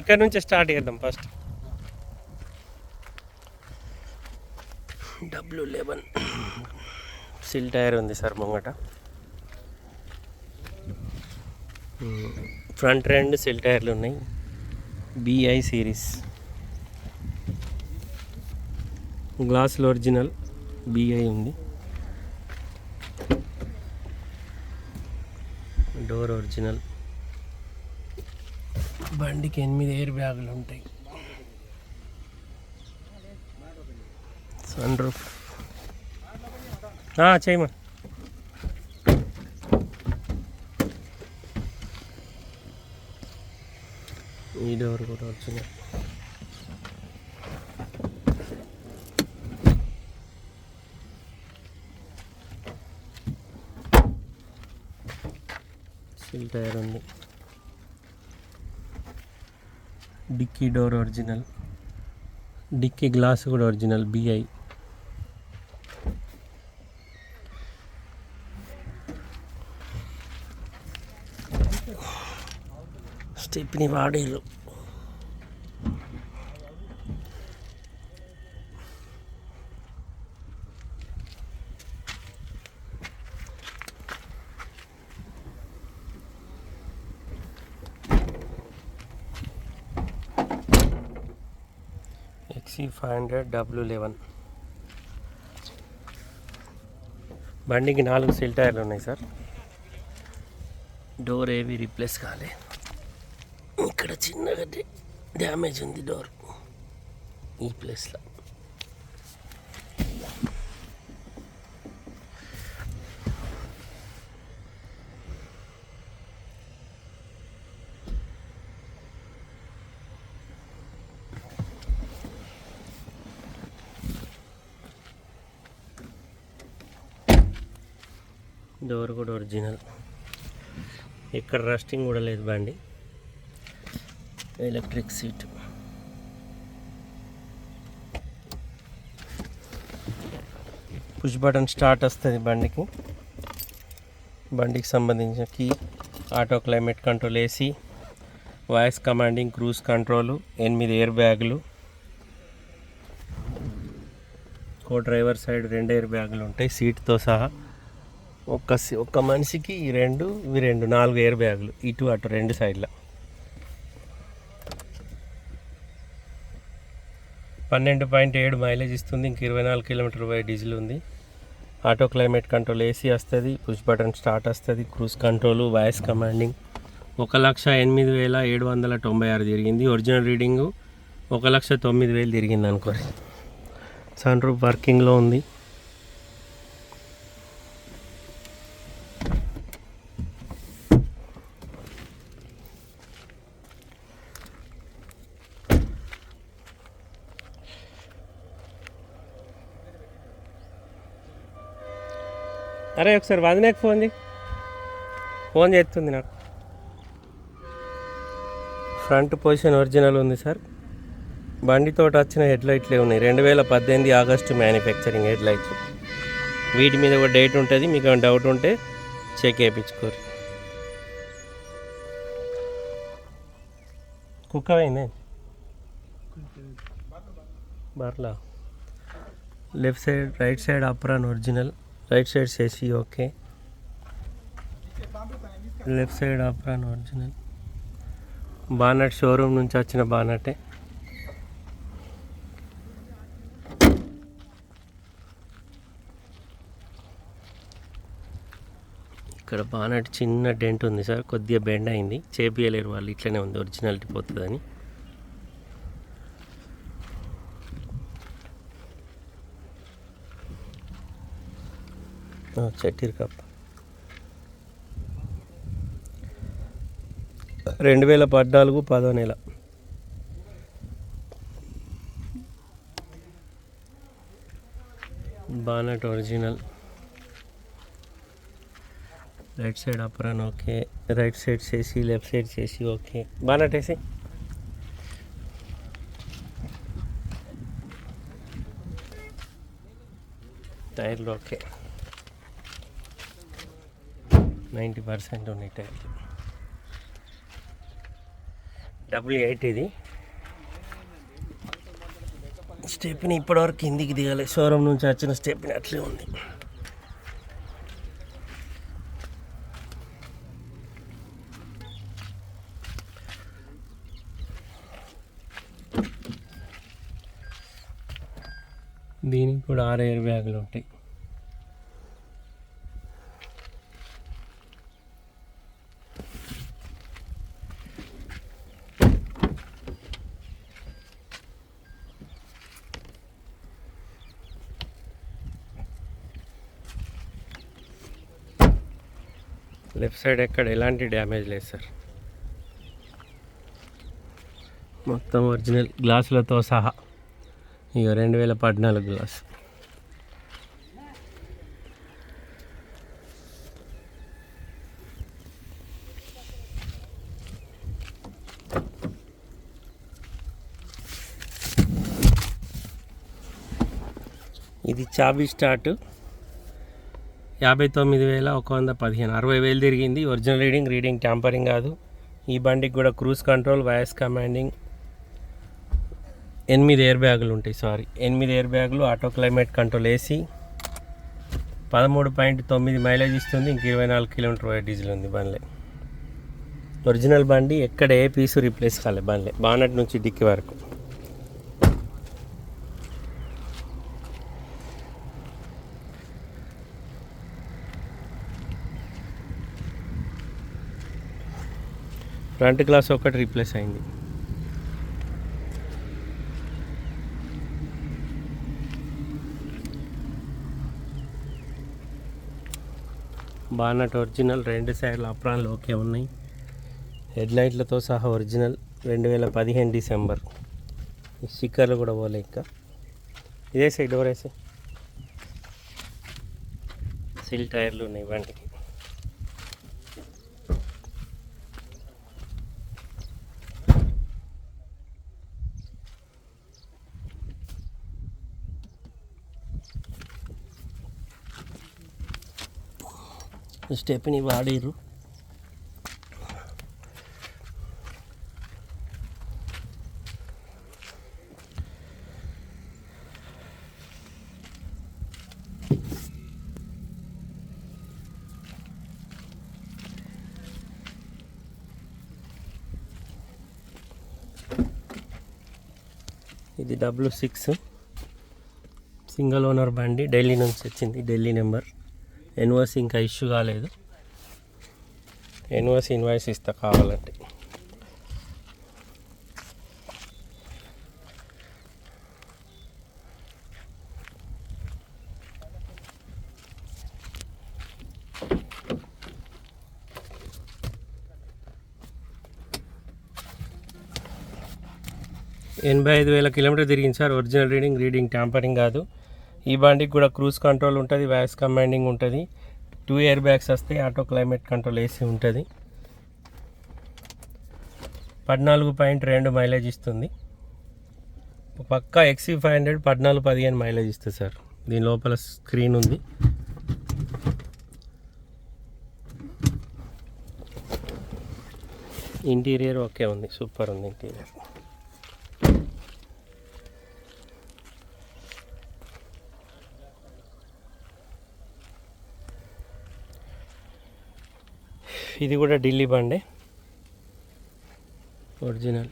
ఇక్కడ నుంచి స్టార్ట్ చేద్దాం first. W eleven. Seal tyre ఉంది సార్ ముంగట. ఫ్రంట్ రెండు సిల్ టైర్లు ఉన్నాయి. BI series. గ్లాసులు ఒరిజినల్ బిఐ ఉంది. Door original. బండికి ఎనిమిది ఎయిర్ బ్యాగులు ఉంటాయి. సన్ రూఫ్ చేయమా ఈ డోర్ కూడా వచ్చింది. సిల్ టైర్ ఉంది. Dicky door original dicky glass కూడా ఒరిజినల్ బిఐ స్టెప్ని వాడేలు ఎక్సీ ఫైవ్ హండ్రెడ్ డబ్ల్యూ లెవెన్. బండికి నాలుగు సెల్ టైర్లు ఉన్నాయి సార్. డోర్ ఏవి రీప్లేస్ కాలే. ఇక్కడ చిన్నగా డ్యామేజ్ ఉంది డోర్ ఈ ప్లేస్లో డోర్ కూడా ఒరిజినల్. ఇక్కడ రస్టింగ్ కూడా లేదు బండి. Electric seat. Push button start వస్తుంది బండికి. బండికి సంబంధించిన key auto climate control AC voice commanding cruise control ఎనిమిది ఎయిర్ బ్యాగులు. కో డ్రైవర్ సైడ్ రెండు ఎయిర్ బ్యాగులు ఉంటాయి సీట్తో సహా. ఒక్క సి- ఒక్క మనిషికి ఈ రెండు ఇవి రెండు నాలుగు ఎయిర్ బ్యాగులు ఇటు అటు రెండు సైడ్ల పన్నెండు పాయింట్ ఏడు మైలేజ్ ఇస్తుంది. ఇంక ఇరవై నాలుగు కిలోమీటర్ బై డీజిల్ ఉంది. ఆటో క్లైమేట్ కంట్రోల్ ఏసీ వస్తుంది. పుష్ బటన్ స్టార్ట్ వస్తుంది. క్రూజ్ కంట్రోల్ వాయిస్ కమాండింగ్ ఒక లక్ష ఎనిమిది వేల ఏడు వందల తొంభై ఆరు తిరిగింది. ఒరిజినల్ రీడింగు ఒక లక్ష తొమ్మిది వేలు తిరిగింది అనుకోరి సన్ రూఫ్ వర్కింగ్లో ఉంది. అరే ఒకసారి వదినాక ఫోన్ చేయి. ఫోన్ చేస్తుంది నాకు. ఫ్రంట్ పొజిషన్ ఒరిజినల్ ఉంది సార్. బండితో వచ్చిన హెడ్ లైట్లే ఉన్నాయి. రెండు వేల పద్దెనిమిది ఆగస్టు మ్యానుఫ్యాక్చరింగ్ హెడ్ లైట్లు వీటి మీద ఒక డేట్ ఉంటుంది. మీకు ఏమైనా డౌట్ ఉంటే చెక్ చేయించుకోరు. కుక్క అయిందే Barla. Left side right side apron original. Right side చేసి okay left side apron original bonnet showroom నుంచి వచ్చిన బానటే ఇక్కడ బానట్ చిన్న డెంట్ ఉంది సార్ కొద్దిగా బెండ్ అయింది. చేపియలేరు వాళ్ళు ఇట్లనే ఉంది ఒరిజినాలిటీ పోతుందని. చెట్టిర్ కప్ రెండు వేల పద్నాలుగు పదో నెల. Bonnet original. Right side apron okay. Right side చేసి లెఫ్ట్ సైడ్ చేసి ఓకే. బానట్ వేసి. టైర్లు ఓకే. నైంటీ పర్సెంట్ ఉన్నాయి టైర్లు. డబ్ల్యూ ఎయిట్ ఇది. స్టెప్ని ఇప్పటివరకు కిందికి దిగాలి. షోరూమ్ నుంచి వచ్చిన స్టెప్ని అట్లే ఉంది. దీనికి కూడా ఆరు ఎయిర్ బ్యాగులు ఉంటాయి. సైడ్ ఎక్కడ ఎలాంటి డ్యామేజ్ లేదు సార్. మొత్తం ఒరిజినల్ గ్లాసులతో సహా. ఇక రెండు వేల పద్నాలుగు గ్లాస్. ఇది చాబీ స్టార్ట్. యాభై తొమ్మిది వేల ఒక వంద పదిహేను. అరవై వేలు తిరిగింది. ఒరిజినల్ రీడింగ్ రీడింగ్ ట్యాంపరింగ్ కాదు. ఈ బండికి కూడా క్రూజ్ కంట్రోల్ వాయిస్ కమాండింగ్ ఎనిమిది ఎయిర్ బ్యాగులు ఉంటాయి. సారీ ఎనిమిది ఎయిర్ బ్యాగులు ఆటో క్లైమేట్ కంట్రోల్ ఏసీ పదమూడు పాయింట్ తొమ్మిది మైలేజ్ ఇస్తుంది. ఇంక ఇరవై నాలుగు కిలోమీటర్ వైట్ డీజిల్ ఉంది బండ్లే. ఒరిజినల్ బండి ఎక్కడ ఏ పీసు రీప్లేస్ కాలే బండ్లే. బానట్ నుంచి డిక్కి వరకు. ఫ్రంట్ గ్లాస్ ఒకటి రీప్లేస్ అయింది. బానట్ ఒరిజినల్ రెండు సైడ్ల అప్రాన్లు ఓకే ఉన్నాయి. హెడ్ లైట్లతో సహా ఒరిజినల్ రెండు వేల పదిహేను డిసెంబర్. స్టిక్కర్లు కూడా పోలే ఇంకా. ఇదే సైడ్ డోర్ వేసే సిల్ టైర్లు ఉన్నాయి బండికి. స్టెప్ని వాడిర్రు ఇది డబ్ల్యూ సిక్స్. సింగల్ ఓనర్ బండి ఢిల్లీ నుంచి వచ్చింది ఢిల్లీ నెంబర్. ఎన్వర్స్ ఇంకా ఇష్యూ కాలేదు. ఎన్వర్స్ ఇన్వాయిస్ ఇస్తా కావాలంటే. ఎనభై ఐదు వేల కిలోమీటర్ తిరిగింది sir. Original reading reading tampering కాదు. ఈ బండికి కూడా క్రూజ్ కంట్రోల్ ఉంటుంది వాయిస్ కమాండింగ్ ఉంటుంది. టూ ఇయర్ బ్యాగ్స్ వస్తాయి ఆటో క్లైమేట్ కంట్రోల్ ఏసీ ఉంటుంది. పద్నాలుగు పాయింట్ రెండు మైలేజ్ ఇస్తుంది. పక్కా ఎక్సీ ఫైవ్ హండ్రెడ్ పద్నాలుగు పదిహేను మైలేజ్ ఇస్తుంది సార్. దీని లోపల స్క్రీన్ ఉంది. ఇంటీరియర్ ఓకే ఉంది. సూపర్ ఉంది ఇంటీరియర్ ఇది కూడా ఢిల్లీ బండే. ఒరిజినల్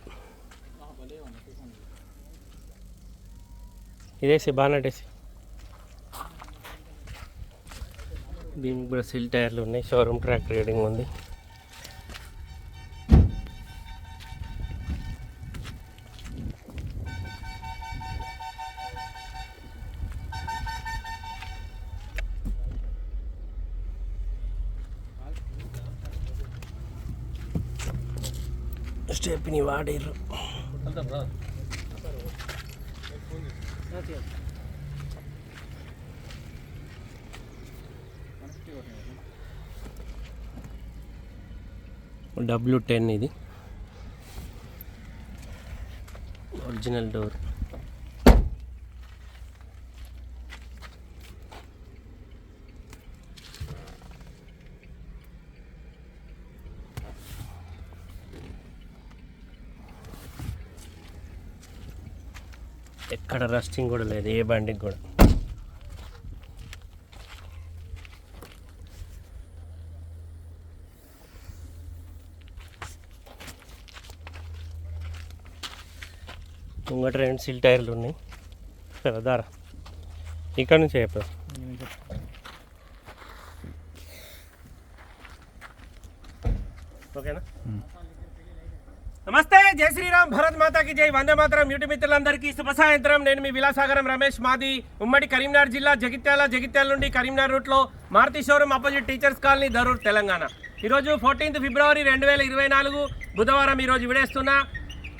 ఇదేసి బానటేసి దీనికి కూడా సిల్ టైర్లు ఉన్నాయి. షోరూమ్ ట్రాక్ రీడింగ్ ఉంది. స్టెప్ని డబ్ల్యూ టెన్ ఇది. Original door. ఎక్కడ రస్టింగ్ కూడా లేదు ఏ బండికి కూడా. ముంగట రెండు సిల్ టైర్లు ఉన్నాయి. సరే దారా. ఇక్కడ నుంచి చెప్పారు ఓకేనా? నమస్తే జై శ్రీరామ్ భరత్ మాతాకి జై. వందే మాతరం యూట్యూబ్ మిత్రులందరికీ శుభ సాయంత్రం. నేను మీ విలాసాగరం రమేష్ మాది. ఉమ్మడి కరీంనగర్ జిల్లా జగిత్యాల జగిత్యాల నుండి కరీంనగర్ రూట్లో Maruti showroom opposite teachers colony Darur Telangana. ఈరోజు ఫోర్టీన్త్ ఫిబ్రవరి రెండు వేల ఇరవై నాలుగు బుధవారం ఈరోజు విడేస్తున్నా.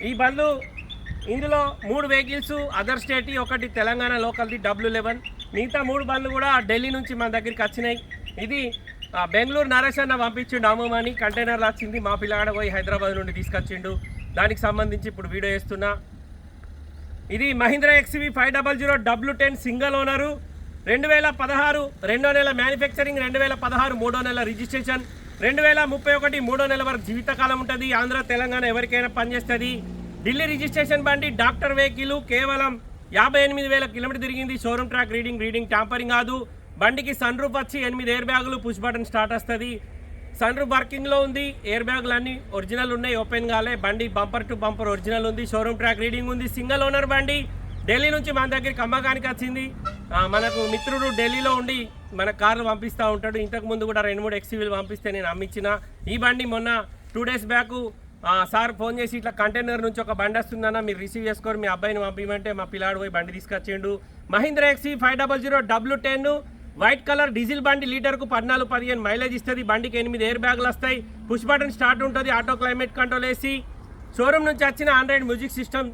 ఈ బండ్లు ఇందులో మూడు వెహికల్స్ అదర్ స్టేట్ ఒకటి తెలంగాణ లోకల్ది డబ్ల్యూ లెవెన్. మిగతా మూడు బండ్లు కూడా ఢిల్లీ నుంచి మన దగ్గరికి వచ్చినాయి. ఇది బెంగళూరు నరేష్ అన్న పంపించిండు అమ్మని కంటైనర్లు వచ్చింది మా పిల్లగాడ పోయి హైదరాబాద్ నుండి తీసుకొచ్చిండు. దానికి సంబంధించి ఇప్పుడు వీడియో చేస్తున్నా. ఇది Mahindra XUV five double zero W ten single owner. రెండు వేల పదహారు రెండో నెల మ్యానుఫ్యాక్చరింగ్ రెండు వేల పదహారు మూడో నెల రిజిస్ట్రేషన్ రెండు వేల ముప్పై ఒకటి మూడో నెల వరకు జీవితకాలం ఉంటుంది. ఆంధ్ర తెలంగాణ ఎవరికైనా పనిచేస్తుంది ఢిల్లీ రిజిస్ట్రేషన్ బండి డాక్టర్ వెహికల్ కేవలం యాభై ఎనిమిది వేల కిలోమీటర్ తిరిగింది. Showroom track reading reading tampering కాదు. బండికి సన్ రూఫ్ వచ్చి ఎనిమిది ఎయిర్ బ్యాగులు పుష్ బటన్ స్టార్ట్ వస్తుంది. సన్ రూఫ్ వర్కింగ్లో ఉంది ఎయిర్ బ్యాగులు అన్నీ ఒరిజినల్ ఉన్నాయి ఓపెన్ కాలే. బండి బంపర్ టు బంపర్ ఒరిజినల్ ఉంది షోరూమ్ ట్రాక్ రీడింగ్ ఉంది సింగిల్ ఓనర్ బండి. ఢిల్లీ నుంచి మన దగ్గరికి అమ్మకానికి వచ్చింది. మనకు మిత్రుడు ఢిల్లీలో ఉండి మన కార్లు పంపిస్తూ ఉంటాడు. ఇంతకు ముందు కూడా రెండు మూడు ఎక్స్యూవీలు పంపిస్తే నేను అమ్మించిన. ఈ బండి మొన్న two days back sir phone చేసి ఇట్లా కంటైనర్ నుంచి ఒక బండి వస్తుందన్న మీరు రిసీవ్ చేసుకొని మీ అబ్బాయిని పంపించమంటే మా పిల్లాడు పోయి బండి తీసుకొచ్చిండు. Mahindra XUV five double zero W ten white colour diesel బండి లీటర్కు పద్నాలుగు పదిహేను మైలేజ్ ఇస్తుంది. బండికి ఎనిమిది ఎయిర్ బ్యాగులు వస్తాయి. పుష్ బటన్ స్టార్ట్ ఉంటుంది. Auto climate control AC showroom నుంచి వచ్చిన ఆండ్రాయిడ్ మ్యూజిక్ సిస్టమ్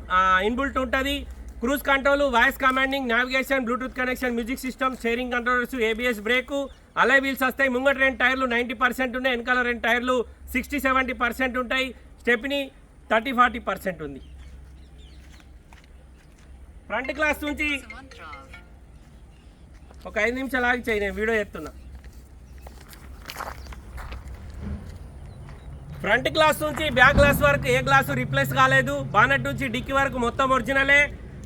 ఇన్బుల్ట్ ఉంటుంది. Cruise control voice commanding navigation Bluetooth connection music system steering controllers ABS brake alloy wheels వస్తాయి. ముంగట రెండు టైర్లు నైంటీ పర్సెంట్ ఉన్నాయి. వెనకాల రెండు టైర్లు సిక్స్టీ సెవెంటీ పర్సెంట్ ఉంటాయి. స్టెప్ని థర్టీ ఫార్టీ పర్సెంట్ ఉంది. ఫ్రంట్ క్లాస్ నుంచి ఒక ఐదు నిమిషాలు ఆగి చేయి నేను వీడియో చెప్తున్నా. ఫ్రంట్ గ్లాస్ నుంచి బ్యాక్ గ్లాస్ వరకు ఏ గ్లాసు రిప్లేస్ కాలేదు. బానెట్ నుంచి డిక్కి వరకు మొత్తం ఒరిజినలే.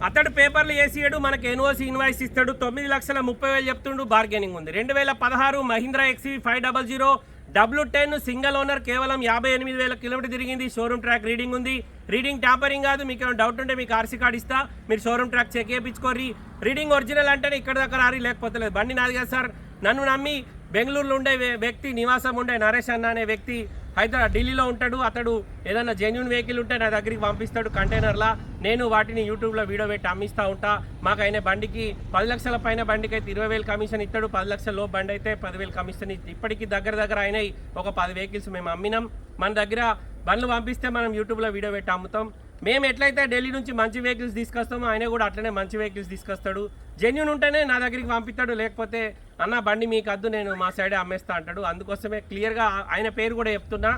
అతడు పేపర్లు వేసియడు మనకి ఎన్ఓసి ఇన్వాయిస్ ఇస్తాడు. తొమ్మిది లక్షల ముప్పై వేలు చెప్తుండు బార్గెనింగ్ ఉంది. రెండు వేల పదహారు Mahindra XUV five double zero W ten single owner కేవలం యాభై ఎనిమిది వేల కిలోమీటర్ తిరిగింది. షోరూమ్ ట్రాక్ రీడింగ్ ఉంది. రీడింగ్ ట్యాంపరింగ్ కాదు. మీకు ఏమైనా డౌట్ ఉంటే మీకు ఆర్సీ కార్డ్ ఇస్తా. మీరు షోరూమ్ ట్రాక్ చెక్ చేయించుకోర్రి. రీడింగ్ ఒరిజినల్ అంటేనే ఇక్కడ దగ్గర ఆరి లేకపోతే లేదు. బండి నాది కదా సార్. నన్ను నమ్మి బెంగళూరులో ఉండే వ్యక్తి నివాసం ఉండే నరేష్ అన్న అనే వ్యక్తి హైదరాబాద్ ఢిల్లీలో ఉంటాడు అతడు ఏదైనా జెన్యున్ వెహికల్ ఉంటే నా దగ్గరికి పంపిస్తాడు కంటైనర్లా నేను వాటిని యూట్యూబ్లో వీడియో పెట్టి అమ్మిస్తూ ఉంటా. మాకు అయిన బండికి పది లక్షల పైన బండికి అయితే ఇరవై వేలు కమిషన్ ఇస్తాడు పది లక్షల లోపు బండి అయితే పదివేలు కమిషన్ ఇ- ఇప్పటికీ దగ్గర దగ్గర అయినాయి. ఒక పది వెహికల్స్ మేము అమ్మినాం. మన దగ్గర బండ్లు పంపిస్తే మనం యూట్యూబ్లో వీడియో పెట్టి అమ్ముతాం. మేము ఎట్లయితే ఢిల్లీ నుంచి మంచి వెహికల్స్ తీసుకొస్తామో ఆయన కూడా అట్లనే మంచి వెహికల్స్ తీసుకొస్తాడు. జెన్యున్ ఉంటేనే నా దగ్గరికి పంపిస్తాడు లేకపోతే అన్న బండి మీకు అద్దు నేను మా సైడే అమ్మేస్తా అంటాడు. అందుకోసమే క్లియర్గా ఆయన పేరు కూడా చెప్తున్నా.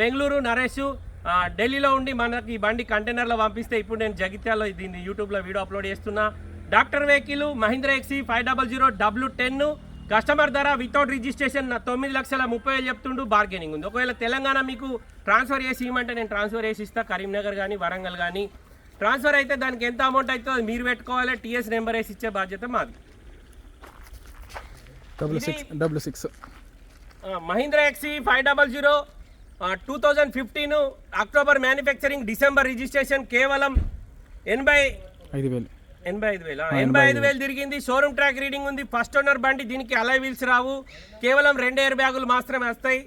బెంగళూరు నరేష్ ఢిల్లీలో ఉండి మనకి ఈ బండి కంటైనర్లో పంపిస్తే ఇప్పుడు నేను జగిత్యాలో దీన్ని యూట్యూబ్లో వీడియో అప్లోడ్ చేస్తున్నా. Doctor vehicle Mahindra XUV five double zero W ten customer ధర వితౌట్ రిజిస్ట్రేషన్ నా తొమ్మిది లక్షల ముప్పై వేలు చెప్తుండు బార్గెనింగ్ ఉంది. ఒకవేళ తెలంగాణ మీకు ట్రాన్స్ఫర్ చేసి ఇవ్వమంటే నేను ట్రాన్స్ఫర్ చేసి ఇస్తా. కరీంనగర్ కానీ వరంగల్ కానీ ట్రాన్స్ఫర్ అయితే దానికి ఎంత అమౌంట్ అవుతుందో అది మీరు పెట్టుకోవాలి టీఎస్ నెంబర్ వేసి ఇచ్చే బాధ్యత మాది. W six six. Mahindra XUV five double zero two thousand fifteen October manufacturing December registration కేవలం ఎనభై ఐదు వేలు. ఎనభై ఐదు వేలు? ఎనభై ఐదు వేలు తిరిగింది. షోరూమ్ ట్రాక్ రీడింగ్ ఉంది. ఫస్ట్ ఓనర్ బండి దీనికి అలై వీల్స్ రావు. కేవలం రెండు ఎయిర్ బ్యాగులు మాత్రమే వస్తాయి.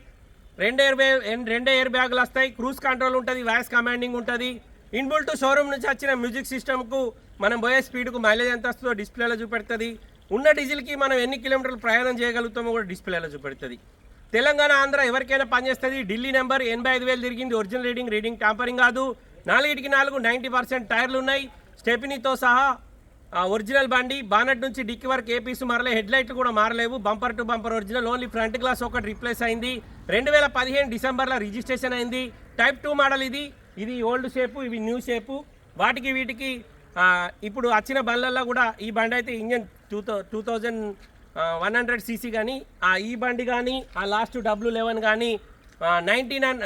రెండు ఎయిర్ బ్యాగ్ రెండు ఎయిర్ బ్యాగులు వస్తాయి. క్రూజ్ కంట్రోల్ ఉంటుంది. వాయిస్ కమాండింగ్ ఉంటుంది. ఇన్బుల్ట్ షోరూమ్ నుంచి వచ్చిన మ్యూజిక్ సిస్టమ్కు మనం పోయే స్పీడ్కు మైలేజ్ ఎంత వస్తుందో డిస్ప్లేలో చూపెడుతుంది. ఉన్న డీజిల్కి మనం ఎన్ని కిలోమీటర్లు ప్రయాణం చేయగలుగుతామో కూడా డిస్ప్లేలో చూపెడుతుంది. తెలంగాణ ఆంధ్ర ఎవరికైనా పనిచేస్తుంది ఢిల్లీ నెంబర్ ఎనభై ఐదు వేలు తిరిగింది. ఒరిజినల్ రీడింగ్ రీడింగ్ ట్యాంపరింగ్ కాదు. నాలుగిటికి నాలుగు నైంటీ పర్సెంట్ టైర్లు ఉన్నాయి. స్టెపినీతో సహా ఒరిజినల్ బండి. బానట్ నుంచి డిక్కి వరకు ఏ పీసు మారలే. హెడ్ లైట్లు కూడా మారలేవు. Bumper to bumper original. Only front glass ఒకటి రీప్లేస్ అయింది. రెండు వేల పదిహేను డిసెంబర్లో రిజిస్ట్రేషన్ అయింది. టైప్ టూ మోడల్ ఇది. ఇది ఓల్డ్ షేపు ఇవి న్యూ షేపు. వాటికి వీటికి ఇప్పుడు వచ్చిన బండ్లలో కూడా ఈ బండి అయితే engine two thou two thousand one hundred CC కానీ ఆ ఈ బండి కానీ ఆ లాస్ట్ డబ్ల్యూ లెవెన్ కానీ ninety nine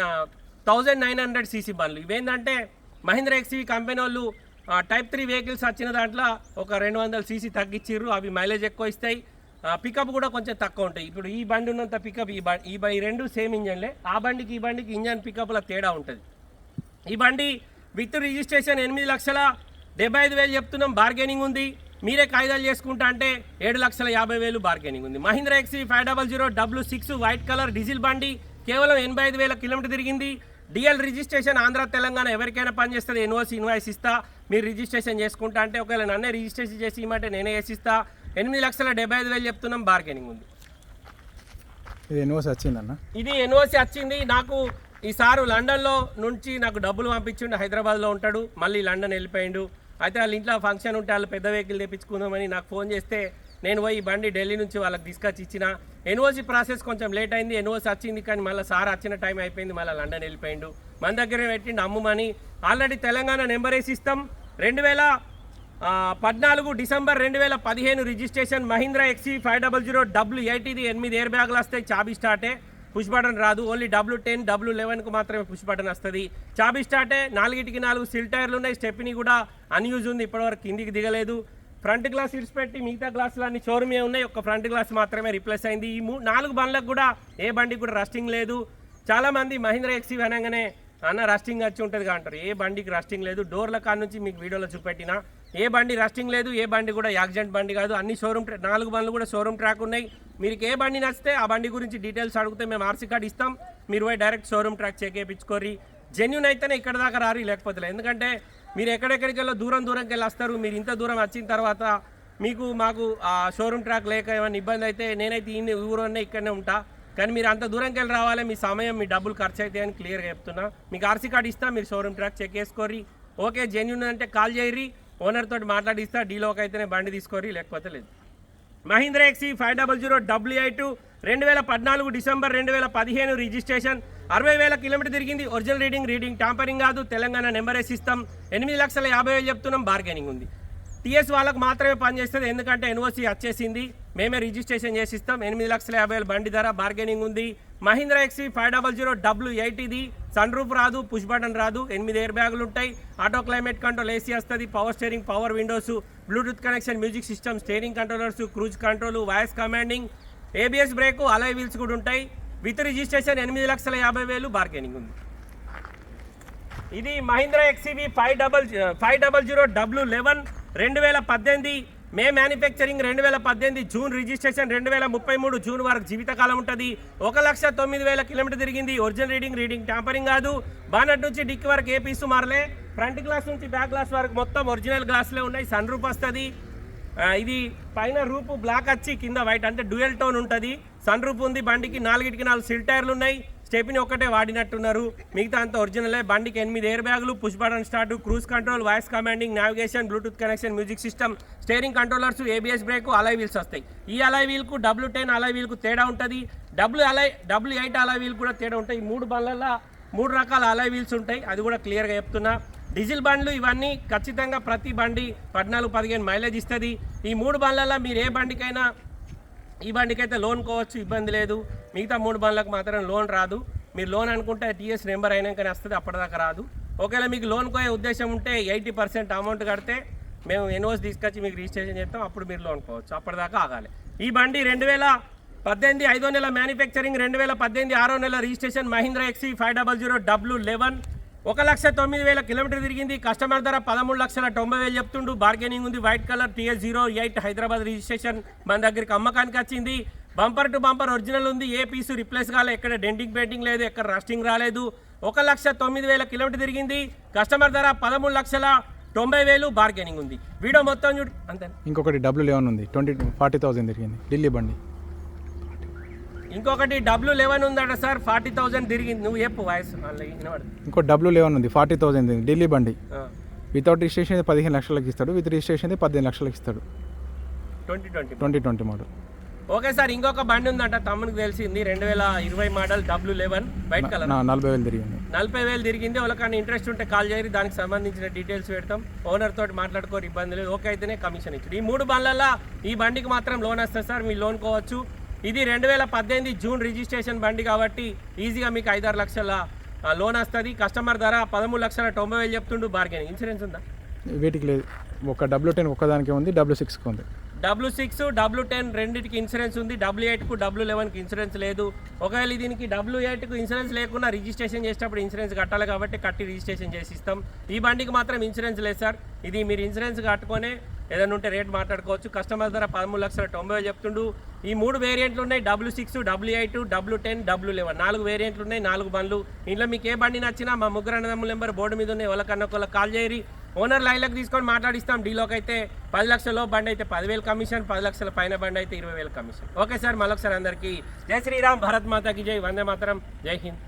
thousand nine hundred CC బండ్లు. ఇవేంటంటే మహీంద్ర ఎక్సీవీ కంపెనీ వాళ్ళు టైప్ త్రీ వెహికల్స్ వచ్చిన దాంట్లో ఒక రెండు వందల సీసీ తగ్గించారు అవి మైలేజ్ ఎక్కువ ఇస్తాయి. పికప్ కూడా కొంచెం తక్కువ ఉంటాయి. ఇప్పుడు ఈ బండి ఉన్నంత పికప్ ఈ బండి ఈ బ- ఈ రెండు సేమ్ ఇంజన్లే. ఆ బండికి ఈ బండికి ఇంజన్ పికప్లో తేడా ఉంటుంది. ఈ బండి విత్ రిజిస్ట్రేషన్ ఎనిమిది లక్షల డెబ్బై ఐదు వేలు చెప్తున్నాం బార్గెనింగ్ ఉంది. మీరే కాయిదాలు చేసుకుంటా అంటే ఏడు లక్షల యాభై వేలు బార్గెనింగ్ ఉంది. Mahindra XUV five double zero W six white colour diesel బండి కేవలం ఎనభై ఐదు వేల కిలోమీటర్ తిరిగింది. డిఎల్ రిజిస్ట్రేషన్ ఆంధ్ర తెలంగాణ ఎవరికైనా పనిచేస్తుంది ఎన్ఓసి ఇన్వాయిస్ ఇస్తా. మీరు రిజిస్ట్రేషన్ చేసుకుంటా అంటే ఒకవేళ నన్నే రిజిస్ట్రేషన్ చేసి ఇమ్మంటే నేనే వేసిస్తా ఎనిమిది లక్షల డెబ్బై ఐదు వేలు చెప్తున్నాం బార్గెనింగ్ ఉంది. ఇది ఎన్ఓసి వచ్చిందన్న? ఇది ఎన్ఓసి వచ్చింది. నాకు ఈ సారు లండన్లో నుంచి నాకు డబ్బులు పంపించిండు హైదరాబాద్లో ఉంటాడు మళ్ళీ లండన్ వెళ్ళిపోయిండు. అయితే వాళ్ళ ఇంట్లో ఫంక్షన్ ఉంటే వాళ్ళు పెద్ద వెహికల్ తెప్పించుకుందామని నాకు ఫోన్ చేస్తే నేను పోయి బండి ఢిల్లీ నుంచి వాళ్ళకి తీసుకొచ్చి ఇచ్చిన. ఎన్ఓసి ప్రాసెస్ కొంచెం లేట్ అయింది ఎన్ఓసి వచ్చింది కానీ మళ్ళీ సార్ వచ్చిన టైం అయిపోయింది మళ్ళీ లండన్ వెళ్ళిపోయిండు. మన దగ్గరే పెట్టిండు అమ్మమని. ఆల్రెడీ తెలంగాణ నెంబర్ వేసి ఇస్తాం. రెండు వేల పద్నాలుగు డిసెంబర్ రెండు వేల పదిహేను registration Mahindra XUV five double zero W ఎయిటీది ఎనిమిది ఎయిర్ బ్యాగులు వస్తాయి చాబీ స్టార్టే. పుష్ బటన్ రాదు. ఓన్లీ డబ్ల్యూ టెన్ డబ్ల్యూ లెవెన్కు మాత్రమే పుష్ బటన్ వస్తుంది. చాబీ స్టార్టే నాలుగిటికి నాలుగు సిల్ టైర్లు ఉన్నాయి. స్టెప్ని కూడా అన్యూజ్ ఉంది. ఇప్పటివరకు కిందికి దిగలేదు. ఫ్రంట్ గ్లాస్ ఇడిచిపెట్టి మిగతా గ్లాసులు అన్ని షోరూమే ఉన్నాయి. ఒక ఫ్రంట్ గ్లాస్ మాత్రమే రిప్లేస్ అయింది. ఈ నాలుగు బండ్లకు కూడా ఏ బండికి కూడా రస్టింగ్ లేదు. చాలామంది మహీంద్ర ఎక్సీ అనగానే అన్న రస్టింగ్ వచ్చి ఉంటుంది అంటారు. ఏ బండికి రస్టింగ్ లేదు. డోర్ల కాడ నుంచి మీకు వీడియోలో చూపెట్టినా. ఏ బండి రస్టింగ్ లేదు ఏ బండి కూడా యాక్సిడెంట్ బండి కాదు. అన్ని షోరూమ్ నాలుగు బండ్లు కూడా షోరూమ్ ట్రాక్ ఉన్నాయి. మీకు ఏ బండి నచ్చితే ఆ బండి గురించి డీటెయిల్స్ అడిగితే మేము ఆర్సీ కార్డు ఇస్తాం. మీరు పోయి డైరెక్ట్ షోరూమ్ ట్రాక్ చెక్ చేయించుకోరి జెన్యున్ అయితేనే ఇక్కడ దాకా రారు లేకపోతే ఎందుకంటే మీరు ఎక్కడెక్కడికి వెళ్ళో దూరం దూరంకి వెళ్ళి వస్తారు. మీరు ఇంత దూరం వచ్చిన తర్వాత మీకు మాకు ఆ షోరూమ్ ట్రాక్ లేక ఏమైనా ఇబ్బంది అయితే నేనైతే ఈ ఊరోనే ఇక్కడనే ఉంటా. కానీ మీరు అంత దూరంకి వెళ్ళి రావాలి మీ సమయం మీ డబ్బులు ఖర్చు అవుతాయి అని క్లియర్గా చెప్తున్నా. మీకు ఆర్సీ కార్డు ఇస్తా మీరు షోరూమ్ ట్రాక్ చెక్ చేసుకోరి ఓకే జెన్యున్ అంటే కాల్ చేయరి ఓనర్ తోటి మాట్లాడిస్తా డీలోకి అయితేనే బండి తీసుకోరి లేకపోతే లేదు. Mahindra XUV five double zero W two రెండు వేల పద్నాలుగు డిసెంబర్ రెండు వేల పదిహేను రిజిస్ట్రేషన్. అరవై వేల కిలోమీటర్ తిరిగింది ఒరిజినల్ రీడింగ్ రీడింగ్ టాంపరింగ్ కాదు తెలంగాణ నెంబర్ వేసి ఇస్తాం. ఎనిమిది లక్షల యాభై వేలు చెప్తున్నాం బార్గెనింగ్ ఉంది. టీఎస్ వాళ్ళకు మాత్రమే పనిచేస్తుంది ఎందుకంటే ఎన్ఓసి వచ్చేసింది. మేమే రిజిస్ట్రేషన్ చేసి ఇస్తాం ఎనిమిది లక్షల యాభై వేల బండి ధర బార్గెనింగ్ ఉంది. Mahindra XUV five double zero W ఎయిటీది sunroof రాదు పుష్ బటన్ రాదు ఎనిమిది ఎయిర్ బ్యాగులు ఉంటాయి ఆటో క్లైమేట్ కంట్రోల్ ఏసీ వస్తుంది power steering power windows Bluetooth connection music system steering controllers cruise control voice commanding ABS brake alloy wheels కూడా ఉంటాయి. With registration ఎనిమిది లక్షల యాభై వేలు బార్గెనింగ్ ఉంది. ఇది Mahindra XUV five double five double zero W eleven రెండు వేల పద్దెనిమిది మే మ్యానుఫ్యాక్చరింగ్ రెండు వేల పద్దెనిమిది జూన్ రిజిస్ట్రేషన్ రెండు వేల ముప్పై మూడు జూన్ వరకు జీవితకాలం ఉంటుంది. ఒక లక్ష తొమ్మిది వేల కిలోమీటర్ తిరిగింది. ఒరిజినల్ రీడింగ్ రీడింగ్ ట్యాంపరింగ్ కాదు. బానట్ నుంచి డిక్ వరకు ఏ పీసు మారలే. ఫ్రంట్ గ్లాస్ నుంచి బ్యాక్ గ్లాస్ వరకు మొత్తం ఒరిజినల్ గ్లాస్లే ఉన్నాయి. సన్ రూప్ వస్తుంది. ఇది పైన రూపు బ్లాక్ వచ్చి కింద వైట్. అంటే డ్యూయల్ టోన్ ఉంటుంది. సన్ రూప్ ఉంది బండికి నాలుగిటికి నాలుగు సిల్ టైర్లు ఉన్నాయి. స్టెపిని ఒక్కటే వాడినట్టున్నారు. మిగతా అంత ఒరిజినలే. బండికి ఎనిమిది ఎయిర్ బ్యాగులు push button start cruise control voice commanding navigation Bluetooth connection music system steering controllers ABS brake alloy wheels వస్తాయి. ఈ అలై వీల్కు డబ్ల్యూ టెన్ అలై వీల్కు తేడా ఉంటుంది. W alloy W eight alloy wheel కూడా తేడా ఉంటాయి. ఈ మూడు బండ్లలో మూడు రకాల అలై వీల్స్ ఉంటాయి. అది కూడా క్లియర్గా చెప్తున్నా. డీజిల్ బండ్లు ఇవన్నీ ఖచ్చితంగా ప్రతి బండి పద్నాలుగు పదిహేను మైలేజ్ ఇస్తుంది. ఈ మూడు బండ్లలో మీరు ఏ బండికైనా ఈ బండికైతే లోన్ కోవచ్చు ఇబ్బంది లేదు. మిగతా మూడు బండ్లకు మాత్రం లోన్ రాదు. మీరు లోన్ అనుకుంటే టీఎస్ నెంబర్ అయినాకనే వస్తుంది అప్పటిదాకా రాదు. ఒకవేళ మీకు లోన్ కోయే ఉద్దేశం ఉంటే ఎయిటీ పర్సెంట్ అమౌంట్ కడితే మేము ఎన్ఓస్ తీసుకొచ్చి మీకు రిజిస్ట్రేషన్ చేస్తాం అప్పుడు మీరు లోన్ కోవచ్చు అప్పటిదాకా ఆగాలి. ఈ బండి రెండు వేల పద్దెనిమిది ఐదో నెల మ్యానుఫ్యాక్చరింగ్ రెండు వేల పద్దెనిమిది ఆరో నెల registration Mahindra XUV five double zero W eleven ఒక లక్ష తొమ్మిది వేల కిలోమీటర్ తిరిగింది. కస్టమర్ ధర పదమూడు లక్షల తొంభై వేలు చెప్తుండు. బార్గెనింగ్ ఉంది. White colour TS zero eight Hyderabad registration మన దగ్గరికి అమ్మకానికి వచ్చింది. బంపర్ టు బంపర్ ఒరిజినల్ ఉంది. ఏ పీసు రిప్లేస్ కాలే. ఎక్కడ డెంటింగ్ పెయింటింగ్ లేదు. ఎక్కడ రస్టింగ్ రాలేదు. ఒక లక్ష తొమ్మిది వేల కిలోమీటర్ తిరిగింది. కస్టమర్ ధర పదమూడు లక్షల తొంభై వేలు బార్గెనింగ్ ఉంది. వీడియో మొత్తం చూడు. అంతే. ఇంకొకటి డబ్ల్యూ లెవెన్ ఉంది. ట్వంటీ ఫార్టీ థౌసండ్ తిరిగింది. ఢిల్లీ బండి. ఇంకొకటి డబ్ల్యూ లెవెన్ ఉందట సార్. ఫార్టీ థౌసండ్ తిరిగింది. నువ్వు చెప్పు వాయిస్. ఇంకో డబ్ల్యూ లెవెన్ ఉంది. ఫార్టీ థౌసండ్ ఢిల్లీ బండి. వితౌట్ రిజిస్ట్రేషన్ పదిహేను లక్షలకి ఇస్తాడు. విత్ రిజిస్ట్రేషన్ పదిహేను లక్షలకి ఇస్తాడు. Twenty twenty twenty twenty model. Okay sir ఇంకొక బండి ఉందంట తమ్మునికి తెలిసింది. రెండు వేల ఇరవై model W eleven white colour. నలభై వేలు తిరిగింది. నలభై వేలు తిరిగింది. వాళ్ళకన్నా ఇంట్రెస్ట్ ఉంటే కాల్ చేయరు దానికి సంబంధించిన డీటెయిల్స్ పెడతాం. ఓనర్ తోటి మాట్లాడుకోరు ఇబ్బంది లేదు. ఓకే అయితేనే కమిషన్ ఇచ్చారు. ఈ మూడు బండ్లలో ఈ బండికి మాత్రం లోన్ వస్తుంది సార్. మీరు లోన్ కోవచ్చు. ఇది రెండు వేల పద్దెనిమిది జూన్ రిజిస్ట్రేషన్ బండి కాబట్టి ఈజీగా మీకు ఐదారు లక్షల లోన్ వస్తుంది. కస్టమర్ ధర పదమూడు లక్షల తొంభై వేలు చెప్తుండు. బార్గెనింగ్ ఇన్సూరెన్స్ ఉందా? వీటికి లేదు. ఒక డబ్ల్యూ టెన్ ఒక్కదానికి ఉంది డబ్ల్యూ సిక్స్కి ఉంది. డబ్ల్యూ సిక్స్ డబ్ల్యూ టెన్ రెండింటికి ఇన్సూరెన్స్ ఉంది. డబ్ల్యూ ఎయిట్కు డబ్ల్యూ లెవెన్కి ఇన్సూరెన్స్ లేదు. ఒకవేళ దీనికి డబ్ల్యూ ఎయిట్కు ఇన్సూరెన్స్ లేకుండా రిజిస్ట్రేషన్ చేసేటప్పుడు ఇన్సూరెన్స్ కట్టాలి కాబట్టి కట్టి రిజిస్ట్రేషన్ చేసి ఇస్తాం ఈ బండికి మాత్రం ఇన్సూరెన్స్ లేదు సార్. ఇది మీరు ఇన్సూరెన్స్ కట్టుకొనే ఏదైనా ఉంటే రేట్ మాట్లాడుకోవచ్చు. కస్టమర్ ధర పదమూడు లక్షల తొంభై చెప్తుండు. ఈ మూడు వేరియంట్లు ఉన్నాయి. W six W eight W ten W eleven. నాలుగు వేరియంట్లు ఉన్నాయి. నాలుగు బండ్లు. ఇంట్లో మీకు ఏ బండి నచ్చినా మా ముగ్గురు అన్నదమ్ముల నెంబర్ బోర్డు మీద ఉన్నాయి. ఎవరికన్నా ఒకళ్ళకి కాల్ చేయరి ఓనర్ లైన్లకు తీసుకొని మాట్లాడిస్తాం. డీలోకి అయితే పది లక్షల బండి అయితే పదివేలు కమిషన్ పది లక్షల పైన బండి అయితే ఇరవై వేలు కమిషన్. ఓకే సార్ మరొకసారి అందరికీ. జై శ్రీరామ్ భారత్ మాతాకి జై వందే మాతరం. జై హింద్.